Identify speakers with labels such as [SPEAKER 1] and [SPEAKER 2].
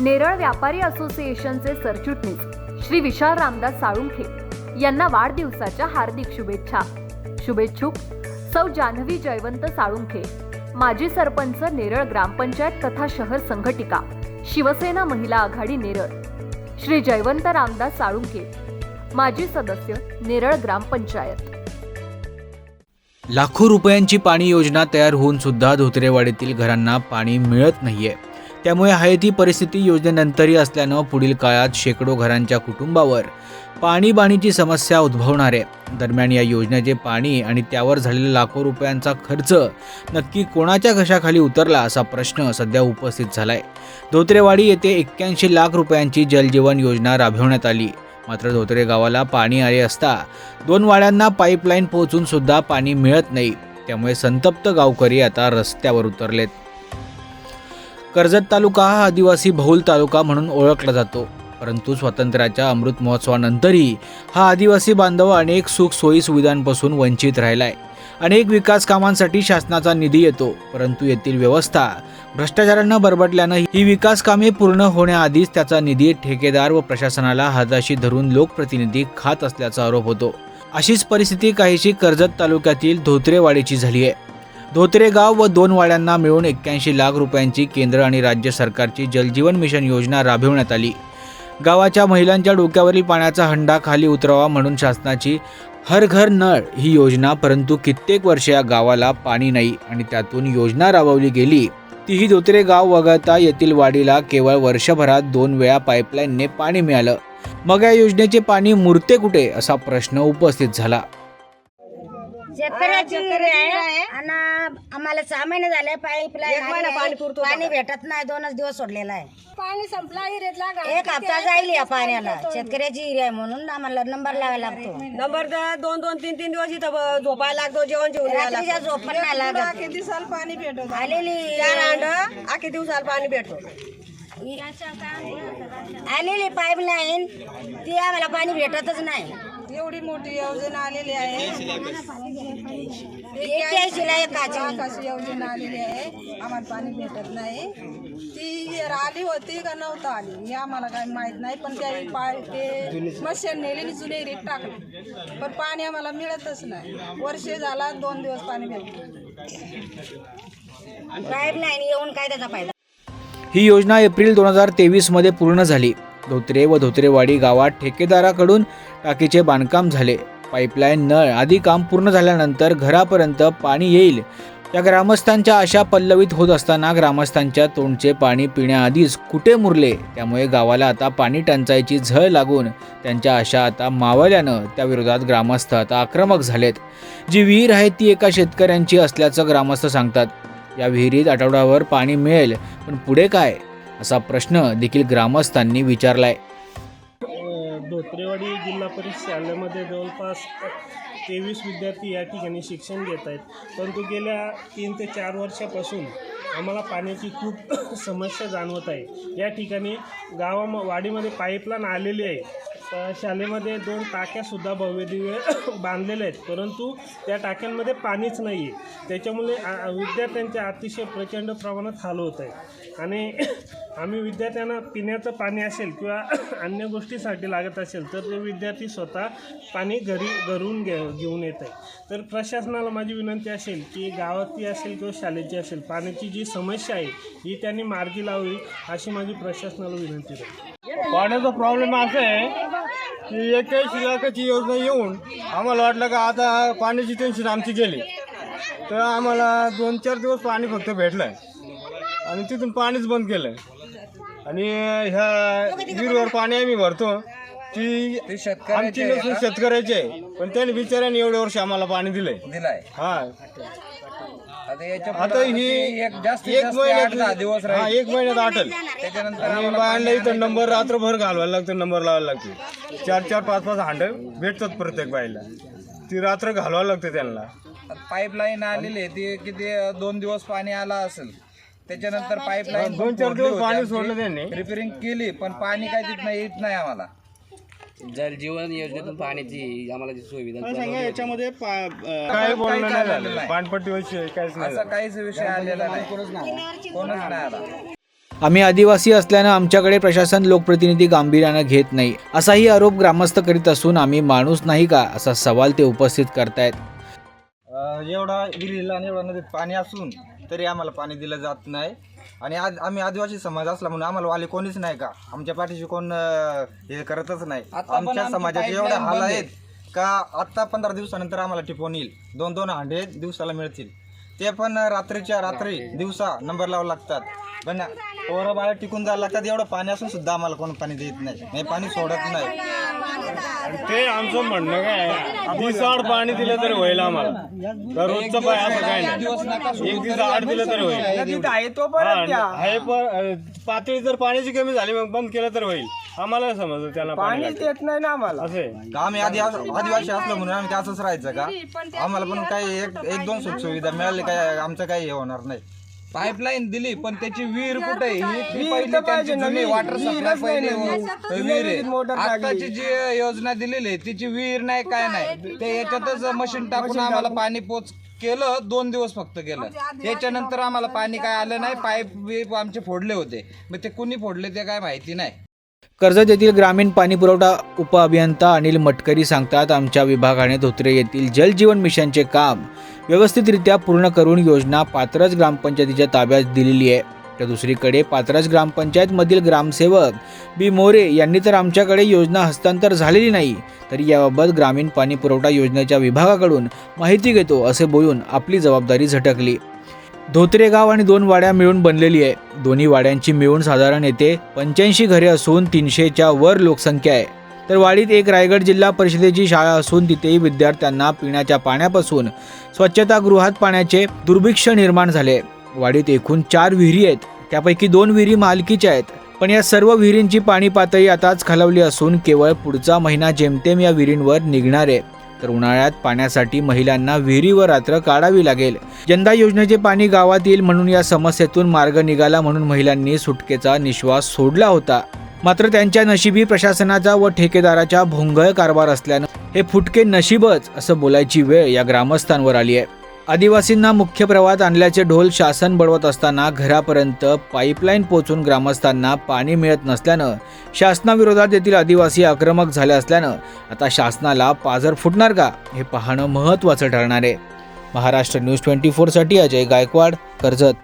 [SPEAKER 1] नेरळ व्यापारी असोसिएशनचे सरचिटणीस श्री विशाल रामदास साळुंखे यांना वाढदिवसाच्या हार्दिक शुभेच्छा. शुभेच्छुक सौ जान्हवी जयवंत साळुंखे माजी सरपंच नेरळ ग्रामपंचायत तथा शहर संघटिका शिवसेना महिला आघाडी नेरळ. श्री जयवंत रामदास साळुंखे माजी सदस्य नेरळ ग्रामपंचायत
[SPEAKER 2] लाखो रुपयांची पाणी योजना तयार होऊन सुद्धा धोत्रेवाडीतील घरांना पाणी मिळत नाहीये. त्यामुळे आहे ती परिस्थिती योजनेनंतरही असल्यानं पुढील काळात शेकडो घरांच्या कुटुंबावर पाणीबाणीची समस्या उद्भवणार. आहे दरम्यान या योजनेचे पाणी आणि त्यावर झालेला लाखो रुपयांचा खर्च नक्की कोणाच्या घशाखाली उतरला असा प्रश्न सध्या उपस्थित झालाय. धोत्रेवाडी येथे एक्क्याऐंशी लाख रुपयांची जलजीवन योजना राबवण्यात आली. मात्र धोत्रे गावाला पाणी आले असता दोन वाड्यांना पाईपलाईन पोहोचून सुद्धा पाणी मिळत नाही. त्यामुळे संतप्त गावकरी आता रस्त्यावर उतरलेत. कर्जत तालुका हा आदिवासी बहुल तालुका म्हणून ओळखला जातो. परंतु स्वातंत्र्याच्या अमृत महोत्सवानंतरही हा आदिवासी बांधव अनेक सुख सोयी सुविधांपासून वंचित राहिलाय. अनेक विकास कामांसाठी शासनाचा निधी येतो परंतु येथील व्यवस्था भ्रष्टाचारानं बरबडल्यानं ही विकास कामे पूर्ण होण्याआधीच त्याचा निधी ठेकेदार व प्रशासनाला हाताशी धरून लोकप्रतिनिधी खात असल्याचा आरोप होतो. अशीच परिस्थिती काहीशी कर्जत तालुक्यातील धोत्रेवाडीची झाली आहे धोत्रे गाव व दोन वाड्यांना मिळून एक्क्याऐंशी लाख रुपयांची केंद्र आणि राज्य सरकारची जलजीवन मिशन योजना राबविण्यात आली. गावाच्या महिलांच्या डोक्यावरील पाण्याचा हंडा खाली उतरावा म्हणून शासनाची हर घर नळ ही योजना परंतु कित्येक वर्ष या गावाला पाणी नाही आणि त्यातून योजना राबवली गेली. तीही धोत्रे गाव वगळता येथील वाडीला केवळ वर्षभरात दोन वेळा पाईपलाईनने पाणी मिळालं. मग या योजनेचे पाणी मुरते कुठे? असा प्रश्न उपस्थित झाला.
[SPEAKER 3] शेतकऱ्याची आहे. आणि आम्हाला सहा महिने झाले पाईपलाईन पाणी भेटत नाही दोनच दिवस सोडलेला आहे.
[SPEAKER 4] पाणी संपला हिरेतला
[SPEAKER 3] एक हप्ता जाईल या पाण्याला. शेतकऱ्याची हिरी आहे म्हणून आम्हाला नंबर लावायला लागतो.
[SPEAKER 5] नंबर द- दोन दोन तीन तीन दिवस इथं ब- झोपायला लागतो जेवण जेवण यायला
[SPEAKER 3] रात्रीच्या झोप पण नाही लागत.
[SPEAKER 5] दिवसाला पाणी भेटत?
[SPEAKER 3] आलेली.
[SPEAKER 5] चार अंड आखे दिवसाला पाणी भेटतो.
[SPEAKER 3] आलेली पाईपलाईन ती आम्हाला पाणी भेटतच नाही.
[SPEAKER 5] एवढी मोठी योजना आलेली आहे.
[SPEAKER 3] एक्क्याऐंशी ला एकाची.
[SPEAKER 5] योजना आलेली आहे. आम्हाला पाणी भेटत नाही. ती आली होती का नव्हतं आली? हे आम्हाला काही माहीत नाही पण त्या पाय ते मशीन नेलेली जुने रेट टाकली. पण पाणी आम्हाला मिळतच नाही. वर्ष झाला दोन दिवस पाणी भेटतं
[SPEAKER 3] पाईपलाईन येऊन काय त्याचा फायदा?
[SPEAKER 2] ही योजना एप्रिल दोन हजार तेवीसमध्ये पूर्ण झाली. धोत्रे व धोत्रेवाडी गावात ठेकेदाराकडून टाकीचे बांधकाम झाले. पाईपलाईन नळ आदी काम पूर्ण झाल्यानंतर घरापर्यंत पाणी येईल. या ग्रामस्थांच्या आशा पल्लवित होत असताना ग्रामस्थांच्या तोंडचे पाणी पिण्याआधीच कुठे मुरले? त्यामुळे गावाला आता पाणी टंचाईची झळ लागून त्यांच्या आशा आता मावळल्यानं त्याविरोधात ग्रामस्थ आता आक्रमक झालेत. जी विहीर आहे ती एका शेतकऱ्यांची असल्याचं ग्रामस्थ सांगतात. या विहिरीत आठवड्यावर पाणी मिळेल पण पुढे काय? असा प्रश्न देखील ग्रामस्थांनी विचारलाय.
[SPEAKER 6] धोत्रेवाडी जिल्हा परिषद शाळेमध्ये जवळपास तेवीस विद्यार्थी या ठिकाणी शिक्षण घेत आहेत. परंतु गेल्या तीन ते चार वर्षापासून आम्हाला पाण्याची खूप समस्या जाणवत आहे. या ठिकाणी गावा वाडीमध्ये पाईपलाईन आलेली आहे. शाळेमध्ये दोन टाक्यासुद्धा भव्य दिव्य बांधलेल्या आहेत. परंतु त्या टाक्यांमध्ये पाणीच नाही आहे त्याच्यामुळे विद्यार्थ्यांचे अतिशय प्रचंड प्रमाणात हाल होत आहे. आणि आम्ही विद्यार्थ्यांना पिण्याचं पाणी असेल किंवा अन्य गोष्टीसाठी लागत असेल तर ते विद्यार्थी स्वतः पाणी घरी घरून घे घेऊन येत आहे तर प्रशासनाला माझी विनंती असेल की गावातली असेल किंवा शाळेची असेल पाण्याची जी समस्या आहे ही त्यांनी मार्गी लावावी अशी माझी प्रशासनाला विनंती राहील
[SPEAKER 7] पाण्याचा प्रॉब्लेम असा आहे की एकही लाखाची योजना येऊन आम्हाला वाटलं का आता पाण्याची टेन्शन आमची गेली. तर आम्हाला दोन चार दिवस पाणी फक्त भेटलं आहे आणि तिथून पाणीच बंद केलं आणि ह्या विहिरीवर पाणी आम्ही भरतो. ती आमची नसून शेतकऱ्याची आहे. पण त्याने बिचाऱ्याने एवढे वर्ष आम्हाला पाणी दिलंय.
[SPEAKER 8] दिलाय.
[SPEAKER 7] हा.
[SPEAKER 8] आता
[SPEAKER 7] ही
[SPEAKER 8] एक
[SPEAKER 7] महिन्यात
[SPEAKER 8] दिवस
[SPEAKER 7] हा एक महिन्यात आटल
[SPEAKER 8] त्याच्यानंतर
[SPEAKER 7] आणि बायांना इथं नंबर रात्रभर घालवायला लागतो नंबर लावायला लागतो. चार चार पाच पाच हांड भेटतात प्रत्येक बाईला. ती रात्र घालवायला लागते त्यांना.
[SPEAKER 8] पाईपलाईन आलेली आहे. ती किती दोन दिवस पाणी आला असेल. त्याच्यानंतर पाईपलाईन
[SPEAKER 7] दोन चार दिवस पाणी सोडलं त्यांनी.
[SPEAKER 8] रिपेअरिंग केली पण पाणी काय तिथं येत नाही आम्हाला.
[SPEAKER 9] जलजीवन योजनेतून पाण्याची आम्हाला जी सुविधा
[SPEAKER 6] याच्यामध्ये
[SPEAKER 7] काय बोलणं नाही झालं. पाणपट्टी विषय काहीच नाही
[SPEAKER 8] असा काहीच विषय आलेला नाही. कोणच नाही आला.
[SPEAKER 2] आम्ही आदिवासी असल्यानं आमच्याकडे प्रशासन लोकप्रतिनिधी गांभीर्यानं घेत नाही. असाही आरोप ग्रामस्थ करीत असून आम्ही माणूस नाही का असा सवाल ते उपस्थित करतायत.
[SPEAKER 10] अ, एवढा विहिरीला आणि एवढा नदीत पाणी असून तरी आम्हाला पाणी दिलं जात नाही. आणि आज आम्ही आदिवासी समाज असला म्हणून आम्हाला वाले कोणीच नाही का? आमच्या पाठीशी कोण अ, हे करतच नाही.
[SPEAKER 8] आता पण
[SPEAKER 10] आमच्या
[SPEAKER 8] आमची
[SPEAKER 10] समाजाचे
[SPEAKER 8] pipeline
[SPEAKER 10] एवढे हाल
[SPEAKER 8] बंद आहे.
[SPEAKER 10] आहेत का आत्ता पंधरा दिवसानंतर आम्हाला टिपून येईल. दोन दोन हांडे दिवसाला मिळतील. ते पण रात्रीच्या रात्री दिवसा नंबर लावा लागतात. पण पोरं बाळा टिकून जायला लागतात. एवढं पाणी असून सुद्धा आम्हाला कोण पाणी देत नाही. नाही पाणी सोडत नाही.
[SPEAKER 7] ते आमचं म्हणणं काय आहे, दिवसाआड पाणी दिलं तरी होईल आम्हाला. दररोजचं पाय असं काय नाही. एक दिवस आड दिलं तरी होईल. हा, आहे पातळी जर पाण्याची कमी झाली मग बंद केलं तर होईल. आम्हाला समजतं त्यांना पाणी देत नाही ना आम्हाला. असं.
[SPEAKER 10] आम्ही आधी आदिवासी असलो म्हणून आम्ही असंच राहायचं का? आम्हाला पण काही एक एक दोन सुख सुविधा मिळाली काय? आमचं काही हे होणार नाही.
[SPEAKER 8] पाईपलाईन दिली पण त्याची विहीर कुठे? आहे? ही ती पहिली त्यांची जुनी वॉटर सप्लाय पहिली विहीर. आहे. आताची जी योजना दिलेली आहे तिची विहीर नाही काय नाही. ते याच्यातच मशीन टाकून आम्हाला पाणी पोच केलं दोन दिवस फक्त केलं त्याच्यानंतर आम्हाला पाणी काय आलं नाही पाईप बीप आमचे फोडले होते. मग ते कुणी फोडले ते काय माहिती नाही.
[SPEAKER 2] कर्जत येथील ग्रामीण पाणीपुरवठा उपअभियंता अनिल मटकरी सांगतात आमच्या विभागाने धोत्रे येथील जलजीवन मिशनचे काम व्यवस्थितरित्या पूर्ण करून योजना पात्रज ग्रामपंचायतीच्या ताब्यात दिलेली आहे. तर दुसरीकडे पात्रज ग्रामपंचायतमधील ग्रामसेवक बी. मोरे यांनी तर आमच्याकडे योजना हस्तांतर झालेली नाही तरी याबाबत ग्रामीण पाणी पुरवठा योजनेच्या विभागाकडून माहिती घेतो असे बोलून आपली जबाबदारी झटकली. धोत्रे गाव आणि दोन वाड्या मिळून बनलेली आहे. दोन्ही वाड्यांची मिळून साधारण येथे पंच्याऐंशी घरे असून तीनशेच्या वर लोकसंख्या आहे. तर वाडीत एक रायगड जिल्हा परिषदेची शाळा असून तिथेही विद्यार्थ्यांना पिण्याच्या पाण्यापासून स्वच्छतागृहात पाण्याचे दुर्भिक्ष निर्माण झाले. वाडीत एकूण चार विहिरी आहेत. त्यापैकी दोन विहिरी मालकीच्या आहेत. पण या सर्व विहिरींची पाणी पातळी आताच खालावली असून केवळ पुढचा महिना जेमतेम या विहिरींवर निघणार आहे. तर उन्हाळ्यात पाण्यासाठी महिलांना विहिरीवर रात्र काढावी लागेल. यंदा योजनेचे पाणी गावात येईल म्हणून या समस्येतून मार्ग निघाला म्हणून महिलांनी सुटकेचा निश्वास सोडला होता. मात्र त्यांच्या नशिबी प्रशासनाचा व ठेकेदाराच्या भोंगळ कारभार असल्यानं हे फुटके नशीबच असं बोलायची वेळ या ग्रामस्थांवर आली आहे. आदिवासींना मुख्य प्रवाहात आणल्याचे ढोल शासन बळवत असताना घरापर्यंत पाईपलाईन पोचून ग्रामस्थांना पाणी मिळत नसल्यानं शासनाविरोधात येथील आदिवासी आक्रमक झाले असल्यानं आता शासनाला पाझर फुटणार का हे पाहणं महत्त्वाचं ठरणार आहे. महाराष्ट्र न्यूज ट्वेंटी फोरसाठी अजय गायकवाड कर्जत.